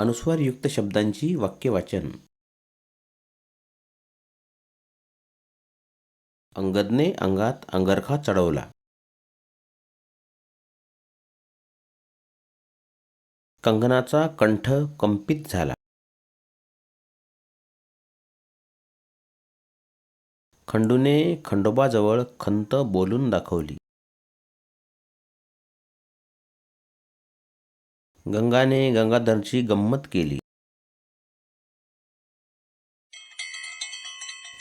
अनुस्वारयुक्त शब्दांची वाक्यवाचन. अंगदने अंगात अंगरखा चढवला. कंगनाचा कंठ कंपित झाला. खंडूने खंडोबाजवळ खंत बोलून दाखवली. गंगाने गंगाधरची गंमत केली.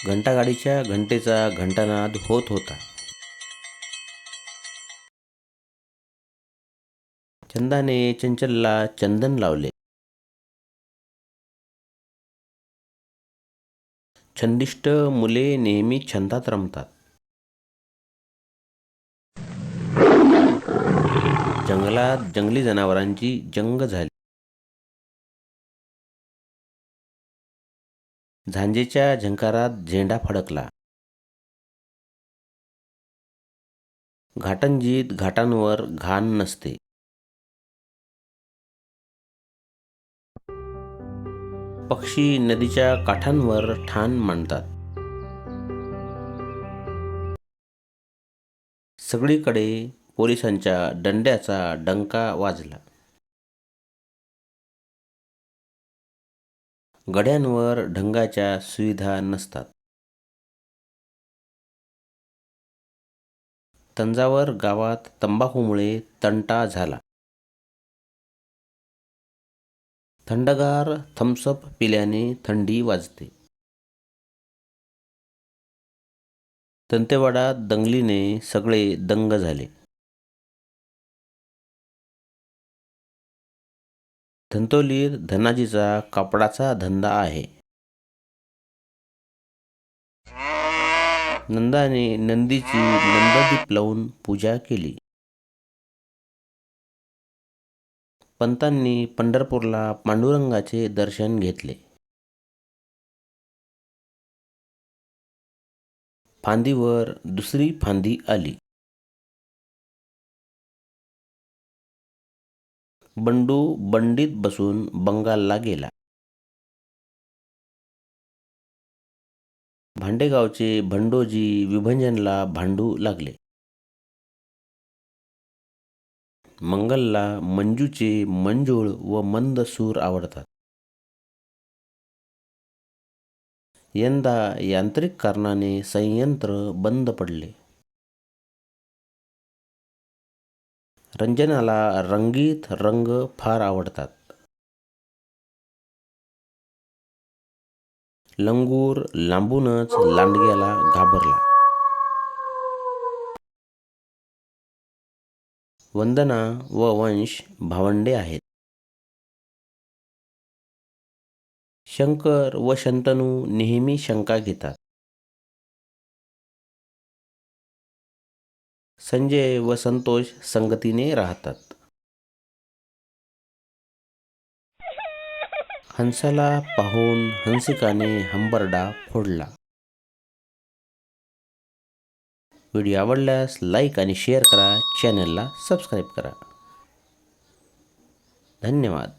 घंटागाडीच्या घंटेचा घंटानाद होत होता. चंदाने चंचलला चंदन लावले. छंदिष्ट मुले नेहमी छंदात रमतात. जंगलात जंगली जनावरांची जंग झाली. झांजेच्या झंकारात झेंडा फडकला. घाटंजीत घाटांवर घाण नसते. पक्षी नदीच्या काठांवर ठाण मांडतात. सगळीकडे पोलिसांच्या दंड्याचा डंका वाजला. गड्यांवर ढंगाच्या सुविधा नसतात. तंजावर गावात तंबाखूमुळे तंटा झाला. थंडगार थम्सअप पिल्याने थंडी वाजते. तंतेवाडात दंगलीने सगळे दंग झाले. धंतोलीर धनाजीचा कापडाचा धंदा आहे. नंदाने नंदीची नंददीप लावून पूजा केली. पंतांनी पंढरपूरला पांडुरंगाचे दर्शन घेतले. फांदीवर दुसरी फांदी आली. बंडू बंडीत बसून बंगालला गेला. भांडेगावचे भंडोजी विभंजनला भांडू लागले. मंगलला मंजूचे मंजूळ व मंद सूर आवडतात. यंदा यांत्रिक कारणाने संयंत्र बंद पडले. रंजनाला रंगीत रंग फार आवडतात. लंगूर लांबूनच लांडग्याला घाबरला. वंदना व वंश भावंडे आहेत. शंकर व शंतनू नेहमी शंका घेतात. संजय व संतोष संगतीने राहतात. हंसाला पाहून हंसिकाने हंबरडा फोडला. व्हिडिओ आवडल्यास लाईक आणि शेअर करा चॅनलला सबस्क्राईब करा. धन्यवाद.